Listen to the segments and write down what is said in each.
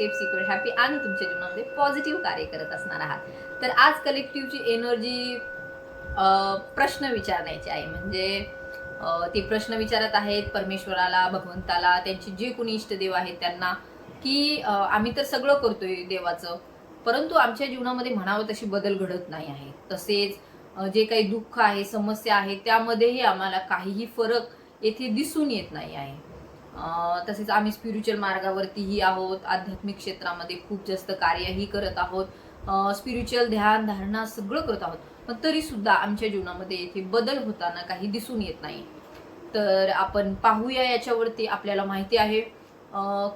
Safe secure happy आणि तुमच्या जीवनामध्ये पॉझिटिव्ह कार्य करत असणार आहात. तर आज कलेक्टिव्हची एनर्जी प्रश्न विचारण्याची आहे. म्हणजे ते प्रश्न विचारत आहेत परमेश्वराला भगवंताला त्यांची जे कोणी इष्टदेव आहेत त्यांना की आम्ही तर सगळं करतोय देवाचं परंतु आमच्या जीवनामध्ये म्हणावं तशी बदल घडत नाही आहे. तसेच जे काही दुःख आहे समस्या आहे त्यामध्येही आम्हाला काहीही फरक येथे दिसून येत नाही आहे. तसेच आम्ही स्पिरिच्युअल मार्गावरतीही आहोत आध्यात्मिक क्षेत्रामध्ये खूप जास्त कार्यही करत आहोत स्पिरिच्युअल ध्यान धारणा सगळं करत आहोत. पण तरी सुद्धा आमच्या जीवनामध्ये येथे बदल होताना काही दिसून येत नाही. तर आपण पाहूया याच्यावरती आपल्याला माहिती आहे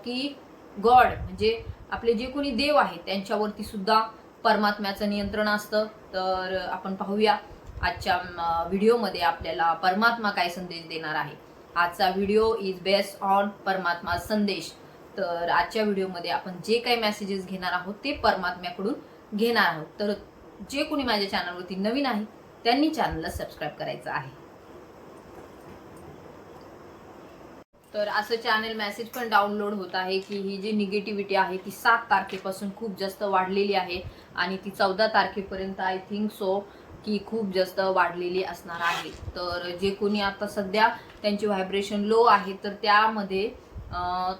की गॉड म्हणजे आपले जे कोणी देव आहेत त्यांच्यावरती सुद्धा परमात्म्याचं नियंत्रण असतं. तर आपण पाहूया आजच्या व्हिडिओमध्ये आपल्याला परमात्मा काय संदेश देणार आहे. आजचा व्हिडिओ इज बेस्ड ऑन परमात्मा संदेश. तर आजच्या व्हिडिओमध्ये आपण जे काही मेसेजेस घेणार आहोत ते परमात्म्याकडून घेणार आहोत. तर जे कोणी माझ्या चॅनलवरती नवीन आहे त्यांनी चॅनलला सबस्क्राईब करायचं आहे. तर असं चॅनल मेसेज पण डाउनलोड होत आहे की ही जी निगेटिव्हिटी आहे ती सात तारखेपासून खूप जास्त वाढलेली आहे आणि ती चौदा तारखेपर्यंत आय थिंक सो की खूप जास्त वाढलेली असणार आहे. तर जे कोणी आता सध्या त्यांची व्हायब्रेशन लो आहे तर त्यामध्ये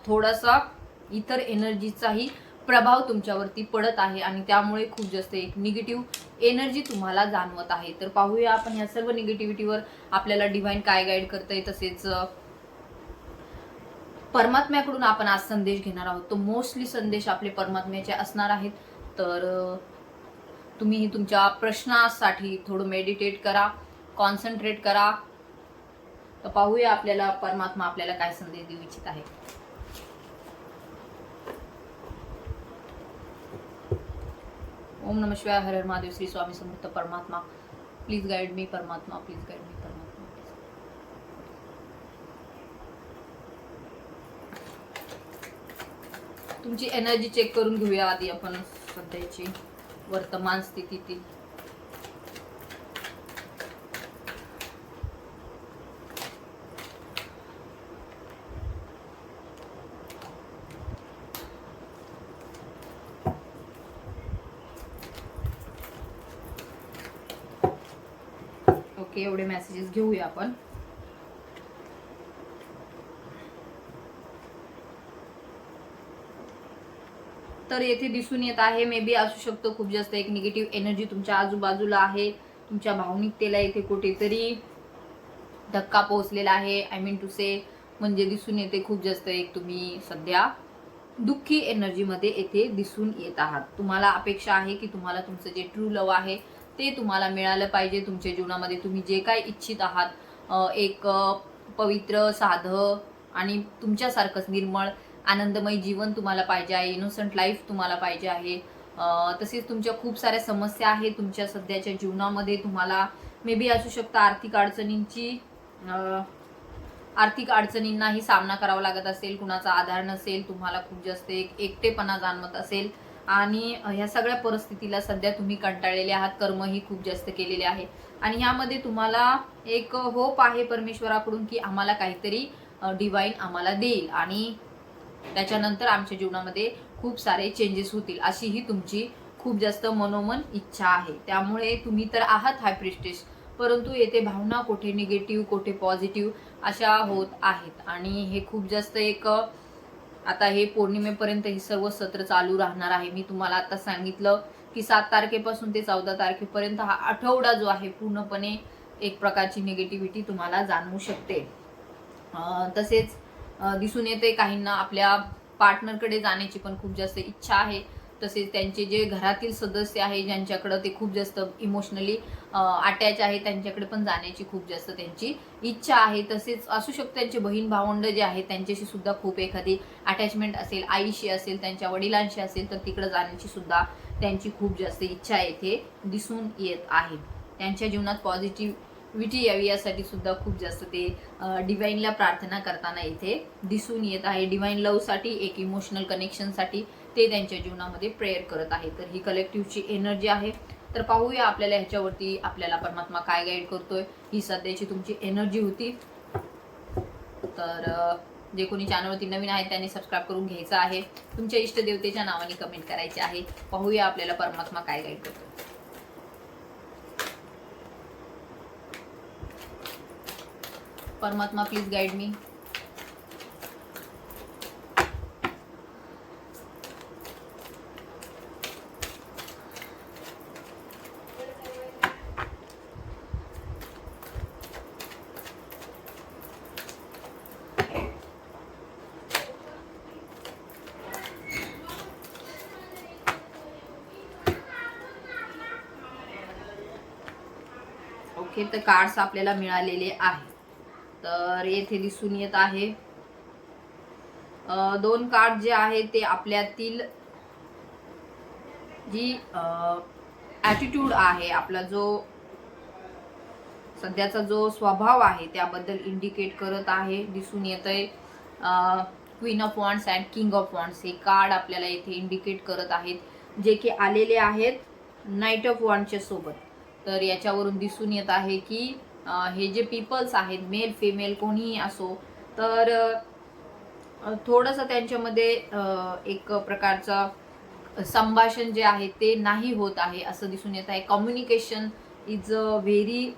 थोडासा इतर एनर्जीचाही प्रभाव तुमच्यावरती पडत आहे आणि त्यामुळे खूप जास्त एक निगेटिव्ह एनर्जी तुम्हाला जाणवत आहे. तर पाहूया आपण या सर्व निगेटिव्हिटीवर आपल्याला डिव्हाइन काय गाईड करतंय तसेच परमात्म्याकडून आपण आज संदेश घेणार आहोत. तो मोस्टली संदेश आपले परमात्म्याचे असणार आहेत. तर तुम्ही तुमच्या प्रश्नासाठी थोडं मेडिटेट करा कॉन्सन्ट्रेट करा. तर पाहूया आपल्याला परमात्मा आपल्याला काय संदेश देऊ इच्छित आहे. ओम नम शिवाय हर हर महादेव श्री स्वामी समर्थ परमात्मा. प्लीज गाईड मी परमात्मा प्लीज गाईड मी परमात्मा तुमची एनर्जी चेक करून घेऊया आधी आपण सध्याची. वर्तमान स्थितीतील. ओके एवढे मेसेजेस घेऊया आपण. तर येथे दिसून येत आहे. मे बी असू शकतो खूप जास्त एक निगेटिव्ह एनर्जी तुमच्या आजूबाजूला आहे. तुमच्या भावनिकतेला येथे कुठेतरी धक्का पोहोचलेला आहे. आय मीन टू से म्हणजे दिसून येते खूप जास्त एक तुम्ही सध्या दुःखी एनर्जीमध्ये येथे दिसून येत आहात. तुम्हाला अपेक्षा आहे की तुम्हाला तुमचं जे ट्रू लव आहे ते तुम्हाला मिळालं पाहिजे. तुमच्या जीवनामध्ये तुम्ही जे काय इच्छित आहात एक पवित्र साधं आणि तुमच्यासारखंच निर्मळ आनंदमय जीवन तुम्हाला पाहिजे आहे इनोसंट लाईफ तुम्हाला पाहिजे आहे. तसेच तुमच्या खूप साऱ्या समस्या आहेत तुमच्या सध्याच्या जीवनामध्ये तुम्हाला मे बी असू शकतं आर्थिक अडचणींची आर्थिक अडचणींनाही सामना करावा लागत असेल कुणाचा आधार नसेल तुम्हाला खूप जास्त एक एकटेपणा जाणवत असेल. आणि ह्या सगळ्या परिस्थितीला सध्या तुम्ही कंटाळलेले आहात कर्मही खूप जास्त केलेले आहे. आणि ह्यामध्ये तुम्हाला एक होप आहे परमेश्वराकडून की आम्हाला काहीतरी डिवाईन आम्हाला देईल. आणि त्याच्यानंतर आमच्या जीवनामध्ये खूप सारे चेंजेस होतील अशी ही तुमची खूप जास्त मनोमन इच्छा आहे. त्यामुळे तुम्ही तर आहात हाय प्रिस्टेज परंतु येथे भावना कोठे निगेटिव्ह कोठे पॉझिटिव्ह अशा होत आहेत. आणि हे खूप जास्त एक आता हे पौर्णिमेपर्यंत हे सर्व सत्र चालू राहणार आहे. मी तुम्हाला आता सांगितलं की सात तारखेपासून ते चौदा तारखेपर्यंत हा आठवडा जो आहे पूर्णपणे एक प्रकारची निगेटिव्हिटी तुम्हाला जाणवू शकते. तसेच दिसून येते. काहींना आपल्या पार्टनरकडे जाण्याची पण खूप जास्त इच्छा आहे. तसेच त्यांचे जे घरातील सदस्य आहे ज्यांच्याकडं ते खूप जास्त इमोशनली अटॅच आहे त्यांच्याकडे पण जाण्याची खूप जास्त त्यांची इच्छा आहे. तसेच असू शकतं त्यांचे बहीण भावंड जे आहेत त्यांच्याशी सुद्धा खूप एखादी अटॅचमेंट असेल आईशी असेल त्यांच्या वडिलांशी असेल तर तिकडे जाण्याची सुद्धा त्यांची खूप जास्त इच्छा येथे दिसून येत आहे. त्यांच्या जीवनात पॉझिटिव्ह विटी यावी यासाठी सुद्धा खूप जास्त ते डिवाईनला प्रार्थना करताना इथे दिसून येत आहे. डिवाईन लवसाठी एक इमोशनल कनेक्शनसाठी ते त्यांच्या जीवनामध्ये प्रेयर करत आहे. तर ही कलेक्टिव्हची एनर्जी आहे. तर पाहूया आपल्याला ह्याच्यावरती आपल्याला परमात्मा काय गाईड करतोय. ही सध्याची तुमची एनर्जी होती. तर जे कोणी चॅनलवरती नवीन आहे त्यांनी सबस्क्राईब करून घ्यायचं आहे. तुमच्या इष्टदेवतेच्या नावाने कमेंट करायचे आहे. पाहूया आपल्याला परमात्मा काय गाईड करतो परमात्मा प्लीज गाईड मी ओके तर कार्ड्स आपल्याला मिळालेले आहे तर येथे दिसून येत आहे. दोन कार्ड जे आहे ते आपल्यातील जी ॲटिट्यूड आहे आपला जो सध्याचा जो स्वभाव आहे त्याबद्दल इंडिकेट करत आहे दिसून येत आहे queen of wands and king of wands हे कार्ड आपल्याला येथे इंडिकेट करत आहेत जे की आलेले आहेत नाईट ऑफ वॉन्डच्या सोबत. तर याच्यावरून दिसून येत आहे की हे जे पीपल्स आहेत मेल फिमेल कोणीही असो तर थोडंसं त्यांच्यामध्ये एक प्रकारचं संभाषण जे आहे ते नाही होत आहे असं दिसून येत आहे. Communication is a very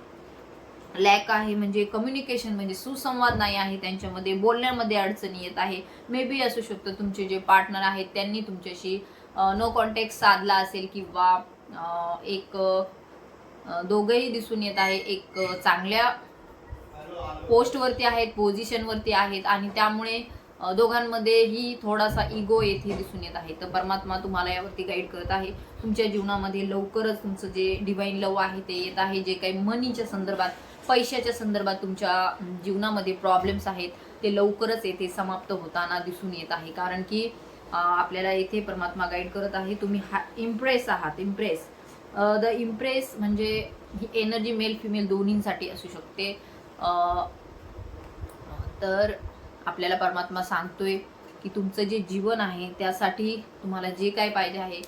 lack आहे म्हणजे कम्युनिकेशन म्हणजे सुसंवाद नाही आहे त्यांच्यामध्ये बोलण्यामध्ये अडचणी येत आहे. मे बी असू शकतं तुमचे जे पार्टनर आहेत त्यांनी तुमच्याशी नो कॉन्टॅक्ट साधला असेल किंवा एक दोघंही दिसून येत आहे. एक चांगल्या पोस्टवरती आहेत पोझिशनवरती आहेत आणि त्यामुळे दोघांमध्येही थोडासा इगो येथे दिसून येत आहे. तर परमात्मा तुम्हाला यावरती गाईड करत आहे. तुमच्या जीवनामध्ये लवकरच तुमचं जे डिवाईन लव आहे ते येत आहे. जे काही मनीच्या संदर्भात पैशाच्या संदर्भात तुमच्या जीवनामध्ये प्रॉब्लेम्स आहेत ते लवकरच येथे समाप्त होताना दिसून येत आहे. कारण की आपल्याला येथे परमात्मा गाईड करत आहे. तुम्ही हा इम्प्रेस आहात इम्प्रेस द इम्प्रेस म्हणजे ही एनर्जी मेल फिमेल दोन्हींसाठी असू शकते. तर आपल्याला परमात्मा सांगतोय की तुमचं जे जीवन आहे त्यासाठी तुम्हाला जे काय पाहिजे आहे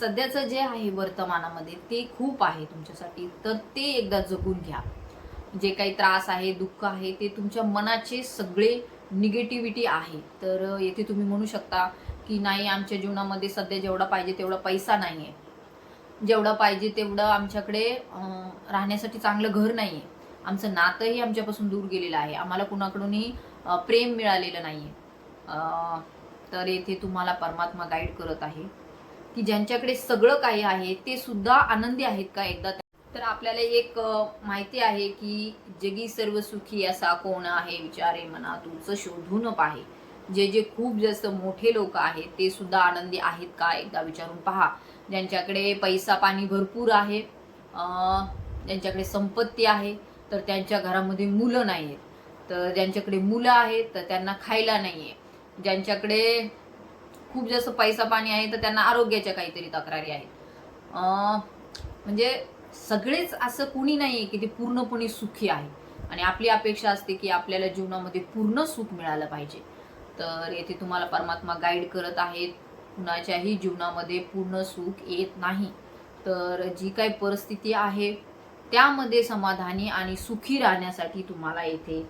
सध्याचं जे आहे वर्तमानामध्ये ते खूप आहे तुमच्यासाठी. तर ते एकदा जगून घ्या. जे काही त्रास आहे दुःख आहे ते तुमच्या मनाचे सगळे निगेटिव्हिटी आहे. तर येथे तुम्ही म्हणू शकता की नाही आमच्या जीवनामध्ये सध्या जेवढा पाहिजे तेवढा पैसा नाही आहे जेवढं पाहिजे तेवढं आमच्याकडे राहण्यासाठी चांगलं घर नाही आहे आमचं नातंही आमच्यापासून दूर गेलेलं आहे. आम्हाला कुणाकडूनही प्रेम मिळालेलं नाही आहे तर येथे तुम्हाला परमात्मा गाईड करत आहे. की ज्यांच्याकडे सगळं काही आहे ते सुद्धा आनंदी आहेत का एकदा? तर आपल्याला एक माहिती आहे की जगी सर्व सुखी असा कोण आहे? विचारे मना तुमचं शोधून पाहे. जे जे खूप जास्त मोठे लोक आहेत ते सुद्धा आनंदी आहेत का? एकदा विचारून पहा. ज्यांच्याकडे पैसा पाणी भरपूर आहे ज्यांच्याकडे संपत्ती आहे तर त्यांच्या घरामध्ये मुलं नाही आहेत तर ज्यांच्याकडे मुलं आहेत तर त्यांना खायला नाही आहे ज्यांच्याकडे खूप जास्त पैसा पाणी आहे तर त्यांना आरोग्याच्या काहीतरी तक्रारी आहेत. म्हणजे सगळेच असं कुणी नाही आहे की ते पूर्णपणे सुखी आहे. आणि आपली अपेक्षा असते की आपल्याला जीवनामध्ये पूर्ण सुख मिळालं पाहिजे. तर येथे तुम्हाला परमात्मा गाईड करत आहेत. कुणाच्याही जीवनामध्ये पूर्ण सुख येत नाही. तर जी काही परिस्थिती आहे त्यामध्ये समाधानी आणि सुखी राहण्यासाठी तुम्हाला येथे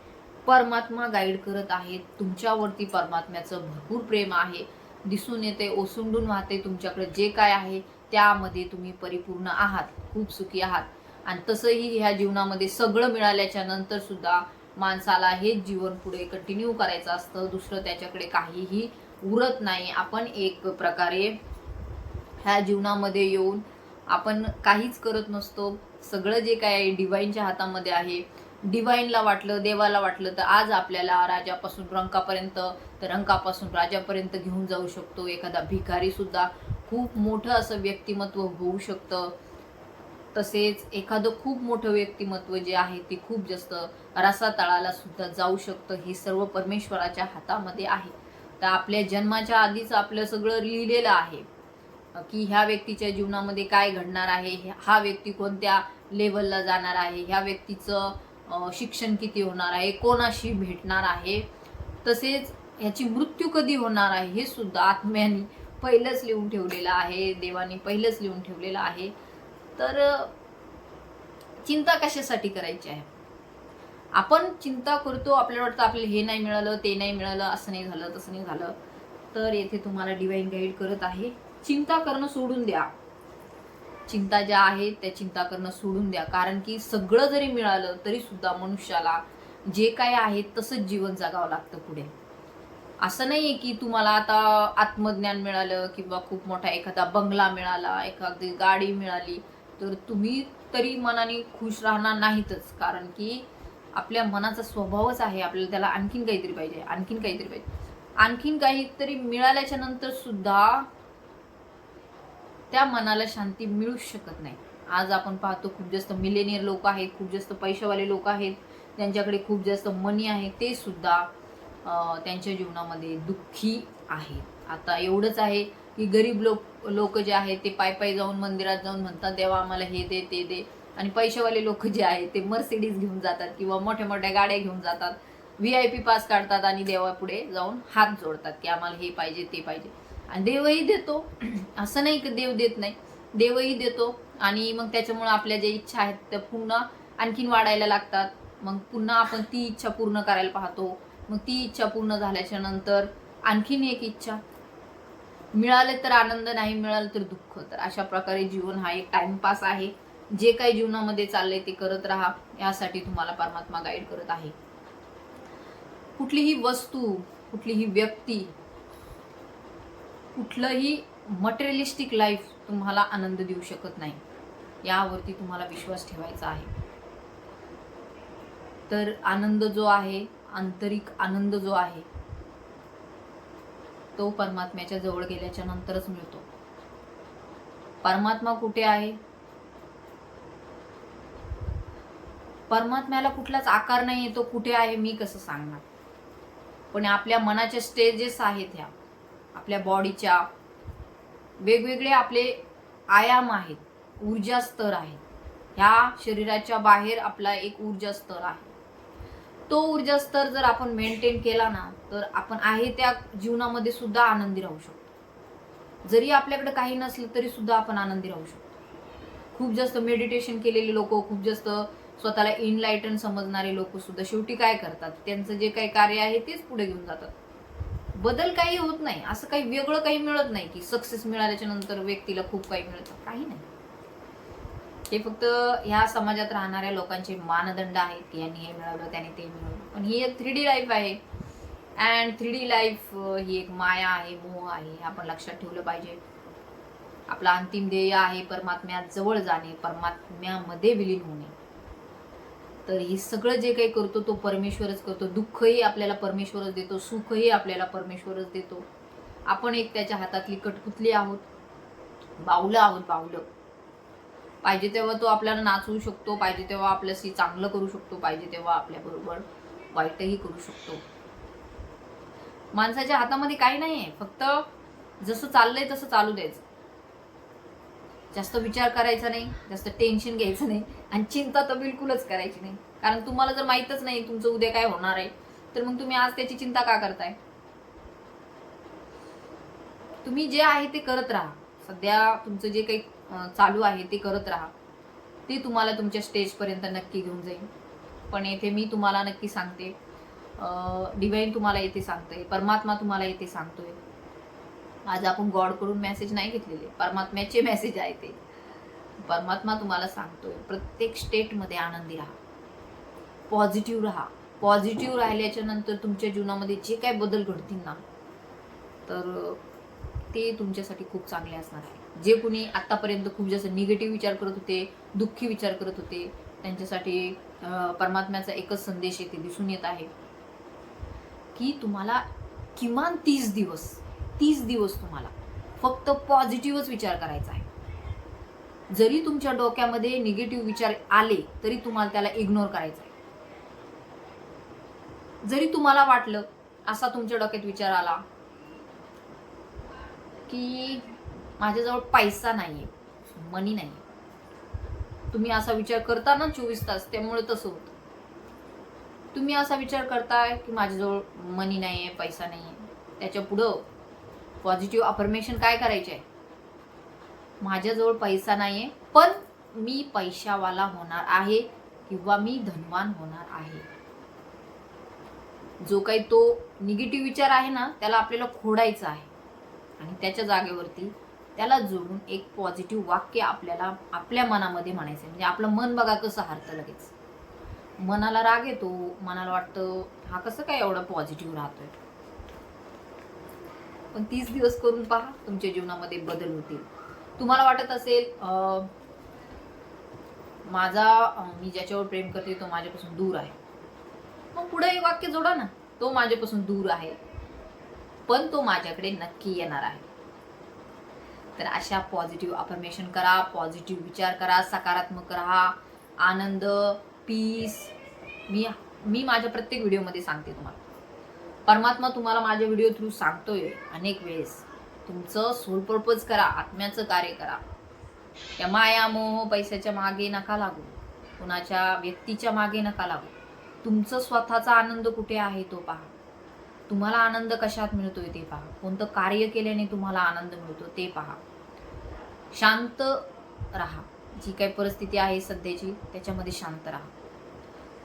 परमात्मा गाईड करत आहेत. तुमच्यावरती परमात्म्याचं भरपूर प्रेम आहे. दिसून येते ओसुंडून वाहते तुमच्याकडे जे काय आहे त्यामध्ये तुम्ही परिपूर्ण आहात खूप सुखी आहात. आणि तसंही ह्या जीवनामध्ये सगळं मिळाल्याच्या नंतर सुद्धा माणसाला हेच जीवन पुढे कंटिन्यू करायचं असतं. दुसरं त्याच्याकडे काहीही उरत नाही. आपण एक प्रकारे ह्या जीवनामध्ये येऊन आपण काहीच करत नसतो. सगळं जे काय आहे डिवाईनच्या हातामध्ये आहे. डिवाईनला वाटलं देवाला वाटलं तर आज आपल्याला राजापासून रंकापर्यंत तर रंकापासून राजापर्यंत घेऊन जाऊ शकतो. एखादा भिकारीसुद्धा खूप मोठं असं व्यक्तिमत्व होऊ शकतं. तसेच एखादं खूप मोठं व्यक्तिमत्व जे आहे ते खूप जास्त रसातळाला सुद्धा जाऊ शकतं. हे सर्व परमेश्वराच्या हातामध्ये आहे. तर आपल्या जन्माच्या आधीच आपलं सगळं लिहिलेलं आहे की ह्या व्यक्तीच्या जीवनामध्ये काय घडणार आहे हा व्यक्ती कोणत्या लेवलला जाणार आहे ह्या व्यक्तीचं शिक्षण किती होणार आहे कोणाशी भेटणार आहे. तसेच ह्याची मृत्यू कधी होणार आहे हे सुद्धा आत्म्याने पहिलंच लिहून ठेवलेलं आहे देवाने पहिलंच लिहून ठेवलेलं आहे. तर चिंता कशासाठी करायची आहे? आपण चिंता करतो आपल्याला वाटतं आपल्याला हे नाही मिळालं ते नाही मिळालं असं नाही झालं तसं नाही झालं. तर येथे तुम्हाला डिवाईन गाईड करत आहे. चिंता करणं सोडून द्या. चिंता ज्या आहेत त्या चिंता करणं सोडून द्या. कारण की सगळं जरी मिळालं तरी सुद्धा मनुष्याला जे काय आहे तसंच जीवन जगावं लागतं पुढे. असं नाहीये की तुम्हाला आता आत्मज्ञान मिळालं किंवा खूप मोठा एखादा बंगला मिळाला एखादी गाडी मिळाली तर तुम्ही तरी मनाने खुश राहणार नाहीतच. कारण की आपल्या मनाचा स्वभावच आहे आपल्याला त्याला आणखीन काहीतरी पाहिजे आणखीन काहीतरी पाहिजे. आणखीन काहीतरी मिळाल्याच्या नंतर सुद्धा त्या मनाला शांती मिळूच शकत नाही. आज आपण पाहतो खूप जास्त मिलेनियर लोक आहेत खूप जास्त पैशावाले लोक आहेत त्यांच्याकडे खूप जास्त मनी आहे ते सुद्धा त्यांच्या जीवनामध्ये दुःखी आहेत. आता एवढंच आहे की गरीब लोक लोक जे आहेत ते पाय पाय जाऊन मंदिरात जाऊन म्हणतात देवा आम्हाला हे दे ते दे. आणि पैसेवाले लोक जे आहेत ते मर्सिडीज घेऊन जातात किंवा मोठ्या मोठ्या गाड्या घेऊन जातात. व्ही आय पी पास काढतात आणि देवापुढे जाऊन हात जोडतात की आम्हाला हे पाहिजे ते पाहिजे. आणि देवही देतो. असं नाही की देव देत नाही. देवही देतो. आणि मग त्याच्यामुळे आपल्या ज्या इच्छा आहेत त्या पुन्हा आणखीन वाढायला लागतात. मग पुन्हा आपण ती इच्छा पूर्ण करायला पाहतो. मग ती इच्छा पूर्ण झाल्याच्यानंतर आणखीन एक इच्छा. मिळाले तर आनंद नाही मिळालं तर दुःख. तर अशा प्रकारे जीवन हा एक टाइमपास आहे. जे काही जीवनामध्ये चाललंय ते करत राहा यासाठी तुम्हाला परमात्मा गाईड करत आहे. कुठलीही वस्तू कुठलीही व्यक्ती कुठलंही मटेरियलिस्टिक लाईफ तुम्हाला आनंद देऊ शकत नाही. यावरती तुम्हाला विश्वास ठेवायचा आहे. तर आनंद जो आहे आंतरिक आनंद जो आहे तो परमात्म्याच्या जवळ गेल्याच्या नंतरच मिळतो. परमात्मा कुठे आहे? परमात्म्याला कुठलाच आकार नाही तो कुठे आहे मी कसं सांगणार? पण आपल्या मनाच्या स्टेजेस आहेत ह्या. आपल्या बॉडीच्या वेगवेगळे आपले आयाम आहेत ऊर्जा स्तर आहेत. ह्या शरीराच्या बाहेर आपला एक ऊर्जा स्तर आहे. तो ऊर्जा स्तर जर आपण मेंटेन केला ना तर आपण आहे त्या जीवनामध्ये सुद्धा आनंदी राहू शकतो. जरी आपल्याकडे काही नसलं तरी सुद्धा आपण आनंदी राहू शकतो. खूप जास्त मेडिटेशन केलेले लोक खूप जास्त स्वतःला इनलायटन समजणारे लोक सुद्धा शेवटी काय करतात? त्यांचं जे काही कार्य आहे तेच पुढे घेऊन जातात. बदल काही होत नाही. असं काही वेगळं काही मिळत नाही की सक्सेस मिळाल्याच्या नंतर व्यक्तीला खूप काही मिळतं. काही नाही. हे फक्त ह्या समाजात राहणाऱ्या लोकांचे मानदंड आहेत की यांनी हे मिळवलं त्याने ते मिळवलं. पण ही एक थ्री डी लाईफ आहे. अँड थ्री डी लाईफ ही एक माया आहे मोह आहे हे आपण लक्षात ठेवलं पाहिजे. आपला अंतिम ध्येय आहे परमात्म्यात जवळ जाणे परमात्म्यामध्ये विलीन होणे. तर हे सगळं जे काही करतो तो परमेश्वरच करतो. दुःखही आपल्याला परमेश्वरच देतो सुखही आपल्याला परमेश्वरच देतो. आपण एक त्याच्या हातातली कटकुतली आहोत. बावलं आहोत बावलं पाहिजे तेव्हा तो आपल्याला नाचवू शकतो पाहिजे तेव्हा आपल्याशी चांगलं करू शकतो पाहिजे तेव्हा आपल्याबरोबर वाईटही करू शकतो. माणसाच्या हातामध्ये काही नाही आहे फक्त जसं चाललंय तसं चालू द्यायचं. जास्त विचार करायचा नाही जास्त टेन्शन घ्यायचं नाही आणि चिंता तर बिलकुलच करायची नाही. कारण तुम्हाला जर माहीतच नाही तुमचं उद्या काय होणार आहे तर मग तुम्ही आज त्याची चिंता का करताय? तुम्ही जे आहे ते करत राहा. सध्या तुमचं जे काही चालू आहे ते करत राहा. ते तुम्हाला तुमच्या स्टेजपर्यंत नक्की घेऊन जाईल. पण येथे मी तुम्हाला नक्की सांगते डिवाईन तुम्हाला येथे सांगते परमात्मा तुम्हाला येथे सांगतोय. आज आपण गॉडकडून मेसेज नाही घेतलेले परमात्म्याचे मेसेज आहे ते. परमात्मा तुम्हाला सांगतोय प्रत्येक स्टेटमध्ये आनंदी राहा. पॉझिटिव्ह राहा. पॉझिटिव्ह राहिल्याच्या नंतर तुमच्या जीवनामध्ये जे काय बदल घडतील ना तर ते तुमच्यासाठी खूप चांगले असणार आहे. जे कोणी आत्तापर्यंत खूप जास्त निगेटिव्ह विचार करत होते दुःखी विचार करत होते त्यांच्यासाठी परमात्म्याचा एकच संदेश येते दिसून येत आहे की तुम्हाला किमान तीस दिवस तीस दिवस तुम्हाला फक्त पॉझिटिव्हच विचार करायचा आहे. जरी तुमच्या डोक्यामध्ये निगेटिव्ह विचार आले तरी तुम्हाला त्याला इग्नोर करायचा आहे. जरी तुम्हाला वाटलं असा तुमच्या डोक्यात विचार आला की माझ्याजवळ पैसा नाही आहे मनी नाहीये. तुम्ही असा विचार करता ना चोवीस तास त्यामुळे तसं होतं. तुम्ही असा विचार करताय की माझ्याजवळ मनी नाहीये पैसा नाही आहे त्याच्या पुढं पॉझिटिव्ह अफर्मेशन काय करायचे आहे? माझ्याजवळ पैसा नाही आहे पण मी पैशावाला होणार आहे किंवा मी धनवान होणार आहे. जो काही तो निगेटिव्ह विचार आहे ना त्याला आपल्याला खोडायचा आहे. आणि त्याच्या जागेवरती त्याला जोडून एक पॉझिटिव्ह वाक्य आपल्याला आपल्या मनामध्ये म्हणायचं आहे. म्हणजे आपलं मन बघा कसं हरतं लगेच. मनाला राग येतो मनाला वाटतं हा कसं काय एवढा पॉझिटिव्ह राहतोय? पण तीस दिवस करून पहा तुमच्या जीवनामध्ये बदल होतील. तुम्हाला वाटत असेल माझा मी ज्याच्यावर प्रेम करते तो माझ्यापासून दूर आहे. मग पुढे एक वाक्य जोडा ना. तो माझ्यापासून दूर आहे. पण तो माझ्याकडे नक्की येणार आहे. तर अशा पॉझिटिव्ह अफर्मेशन करा पॉझिटिव्ह विचार करा सकारात्मक राहा आनंद पीस मी मी माझ्या प्रत्येक व्हिडिओमध्ये सांगते तुम्हाला. परमात्मा तुम्हाला माझ्या व्हिडिओ थ्रू सांगतोय अनेक वेळेस. तुमचं सोल पर्पज करा आत्म्याचं कार्य करा. या माया मोह पैशाच्या मागे नका लागू. कुणाच्या व्यक्तीच्या मागे नका लागू. तुमचं स्वतःचा आनंद कुठे आहे तो पहा. तुम्हाला आनंद कशात मिळतोय ते पहा. कोणतं कार्य केल्याने तुम्हाला आनंद मिळतो ते पहा. शांत राहा. जी काही परिस्थिती आहे सध्याची त्याच्यामध्ये शांत राहा.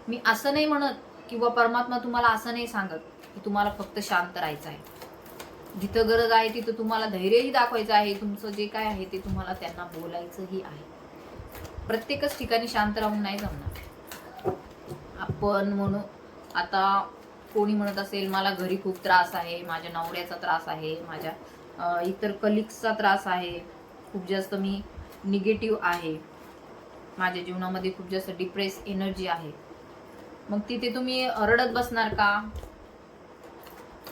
मी असं नाही म्हणत किंवा परमात्मा तुम्हाला असं नाही सांगत. की तुम्हाला फक्त शांत राहायचं आहे. जिथं गरज आहे तिथं तुम्हाला धैर्यही दाखवायचं आहे. तुमचं जे काय आहे ते तुम्हाला त्यांना बोलायचंही आहे. प्रत्येकच ठिकाणी शांत राहून नाही जमणार. आपण म्हणू आता कोणी म्हणत असेल मला घरी खूप त्रास आहे माझ्या नवऱ्याचा त्रास आहे माझ्या इतर कलिग्सचा त्रास आहे खूप जास्त मी निगेटिव्ह आहे माझ्या जीवनामध्ये खूप जास्त डिप्रेस एनर्जी आहे. मग तिथे तुम्ही रडत बसणार का?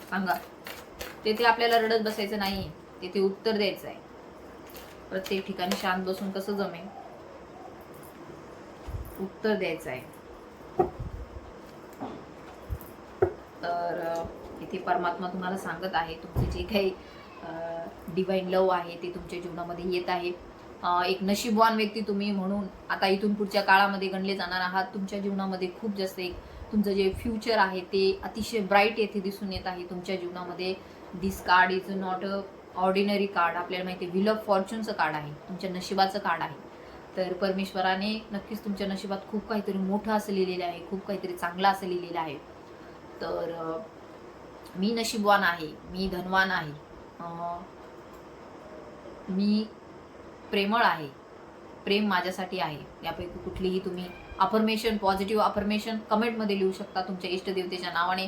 सांगा. तेथे आपल्याला रडत बसायचं नाही तेथे उत्तर द्यायचं आहे प्रत्येक ठिकाणी शांत बसून कसं जमेल? उत्तर द्यायचं आहे तर इथे परमात्मा तुम्हाला सांगत आहे तुमचे जे काही डिवाईन लव आहे ते तुमच्या जीवनामध्ये येत आहे. एक नशीबवान व्यक्ती तुम्ही म्हणून आता इथून पुढच्या काळामध्ये गणले जाणार आहात. तुमच्या जीवनामध्ये खूप जास्त एक तुमचं जे फ्युचर आहे ते अतिशय ब्राईट येथे दिसून येत आहे. तुमच्या जीवनामध्ये this card is not a ordinary card आपल्याला माहिती आहे व्हील ऑफ फॉर्च्यूनचं कार्ड आहे. तुमच्या नशिबाचं कार्ड आहे. तर परमेश्वराने नक्कीच तुमच्या नशिबात खूप काहीतरी मोठं असं लिहिलेलं आहे खूप काहीतरी चांगलं असं लिहिलेलं आहे. तर मी नशिबवान आहे मी धनवान आहे मी प्रेमळ आहे. प्रेम माझ्यासाठी आहे. यापैकी कुठलीही तुम्ही अफर्मेशन पॉझिटिव्ह अफर्मेशन कमेंटमध्ये लिहू शकता तुमच्या इष्टदेवतेच्या नावाने.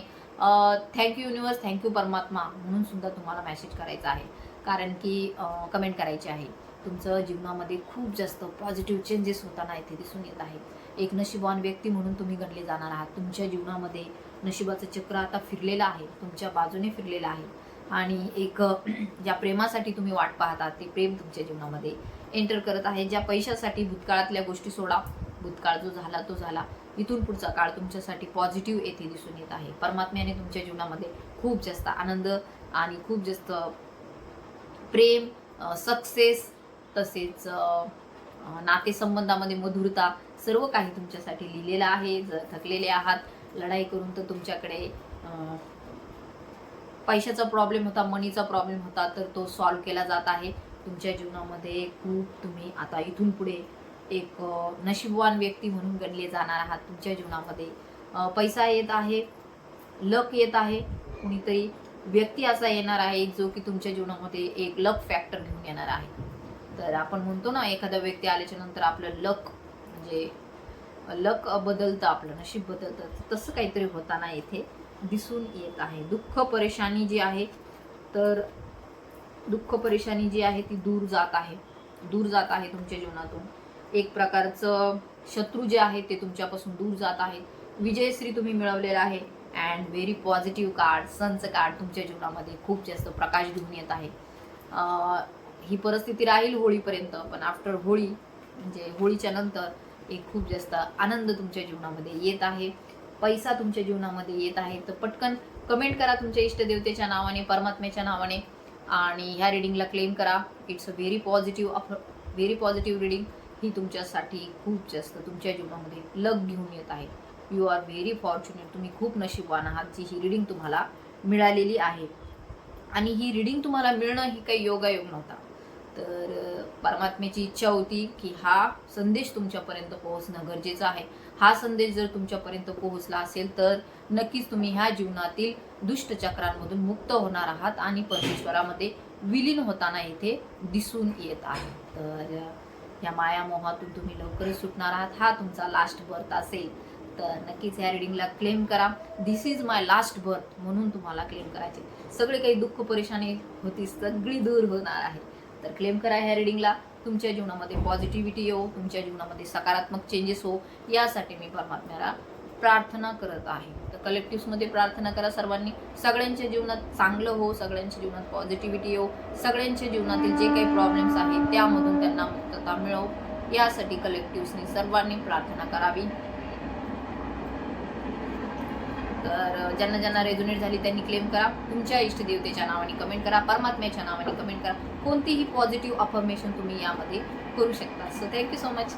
थँक्यू युनिवर्स थँक्यू परमात्मा म्हणून सुद्धा तुम्हाला मेसेज करायचा आहे. कारण की कमेंट करायची आहे. तुमचं जीवनामध्ये खूप जास्त पॉझिटिव्ह चेंजेस होताना इथे दिसून येत आहे. एक नशीबवान व्यक्ती म्हणून तुम्ही गणले जाणार आहात. तुमच्या जीवनामध्ये नशिबाचं चक्र आता फिरलेलं आहे. तुमच्या बाजूने फिरलेलं आहे. आणि एक ज्या प्रेमासाठी तुम्ही वाट पाहतात ते प्रेम तुमच्या जीवनामध्ये एंटर करत आहे. ज्या पैशासाठी भूतकाळातल्या गोष्टी सोडा. भूतकाळ जो झाला तो झाला. इथून पुढचा काळ तुमच्यासाठी पॉझिटिव्ह येथे दिसून येत आहे. परमात्म्याने तुमच्या जीवनामध्ये खूप जास्त आनंद आणि खूप जास्त प्रेम सक्सेस तसेच नातेसंबंधामध्ये मधुरता सर्व काही तुमच्यासाठी लिहिलेलं आहे. जर थकलेले आहात लढाई करून तर तुमच्याकडे पैशाचा प्रॉब्लेम होता मनीचा प्रॉब्लेम होता तर तो सॉल्व्ह केला जात आहे. तुमच्या जीवनामध्ये खूप तुम्ही आता इथून पुढे एक नशीबवान व्यक्ती म्हणून गणले जाणार आहात तुमच्या जीवनामध्ये. पैसा येत आहे लक येत आहे कुणीतरी व्यक्ती असा येणार आहे जो की तुमच्या जीवनामध्ये एक लक फॅक्टर घेऊन येणार आहे. तर आपण म्हणतो ना एखादा व्यक्ती आल्याच्यानंतर आपलं लक म्हणजे लक बदलतं आपलं नशीब बदलतं. तसं काहीतरी होताना येथे दिसून येत आहे. दुःख परेशानी जी आहे तर दुःख परेशानी जी आहे ती दूर जात आहे. दूर जात आहे तुमच्या जीवनातून. एक प्रकारचं शत्रू जे आहे ते तुमच्यापासून दूर जात आहेत विजयश्री तुम्ही मिळवलेला आहे. अँड व्हेरी पॉझिटिव्ह कार्ड सनचं कार्ड तुमच्या जीवनामध्ये खूप जास्त प्रकाश घेऊन येत आहे. ही परिस्थिती राहील होळीपर्यंत पण आफ्टर होळी म्हणजे होळीच्या नंतर एक खूप जास्त आनंद तुमच्या जीवनामध्ये येत आहे. पैसा तुमच्या जीवनामध्ये येत आहे. तर पटकन कमेंट करा तुमच्या इष्टदेवतेच्या नावाने परमात्म्याच्या नावाने. आणि ह्या रिडिंगला क्लेम करा. It's a very positive of very positive reading ही तुमच्यासाठी खूप जास्त तुमच्या जीवनामध्ये लक घेऊन येत आहे. यू आर व्हेरी फॉर्च्युनेट तुम्ही खूप नशीबवान आहात जी ही रिडिंग तुम्हाला मिळालेली आहे. आणि ही रिडिंग तुम्हाला मिळणं ही काही योगायोग नव्हता. तर परमात्म्याची इच्छा होती की हा संदेश तुमच्यापर्यंत पोहोचणं गरजेचं आहे. हा संदेश जर तुमच्यापर्यंत पोहोचला असेल तर नक्कीच तुम्ही ह्या जीवनातील दुष्ट चक्रांमधून मुक्त होणार आहात आणि परमेश्वरामध्ये विलीन होताना इथे दिसून येत आहे. तर या मायामोहातून तुम्ही लवकरच सुटणार आहात. हा तुमचा लास्ट बर्थ असेल. तर नक्कीच ह्या रिडिंगला क्लेम करा. This is my last birth म्हणून तुम्हाला क्लेम करायचे. सगळे काही दुःख परेशानी होती सगळी दूर होणार आहे. तर क्लेम करा ह्या रिडिंगला तुमच्या जीवनामध्ये पॉझिटिव्हिटी येऊ तुमच्या जीवनामध्ये सकारात्मक चेंजेस हो. यासाठी मी परमात्म्याला प्रार्थना करत आहे. कलेक्टिव्समध्ये प्रार्थना करा सर्वांनी. सगळ्यांच्या जीवनात चांगलं हो सगळ्यांच्या जीवनात पॉझिटिव्हिटी हो सगळ्यांच्या जीवनातील जे काही प्रॉब्लेम्स आहेत त्यामधून त्यांना मुक्तता मिळव यासाठी कलेक्टिव्सनी सर्वांनी प्रार्थना करावी. तर ज्यांना ज्यांना रेझोनेट झाली त्यांनी क्लेम करा. तुमच्या इष्टदेवतेच्या नावाने कमेंट करा परमात्म्याच्या नावाने कमेंट करा. कोणतीही पॉझिटिव्ह अफर्मेशन तुम्ही यामध्ये करू शकता. So thank you so much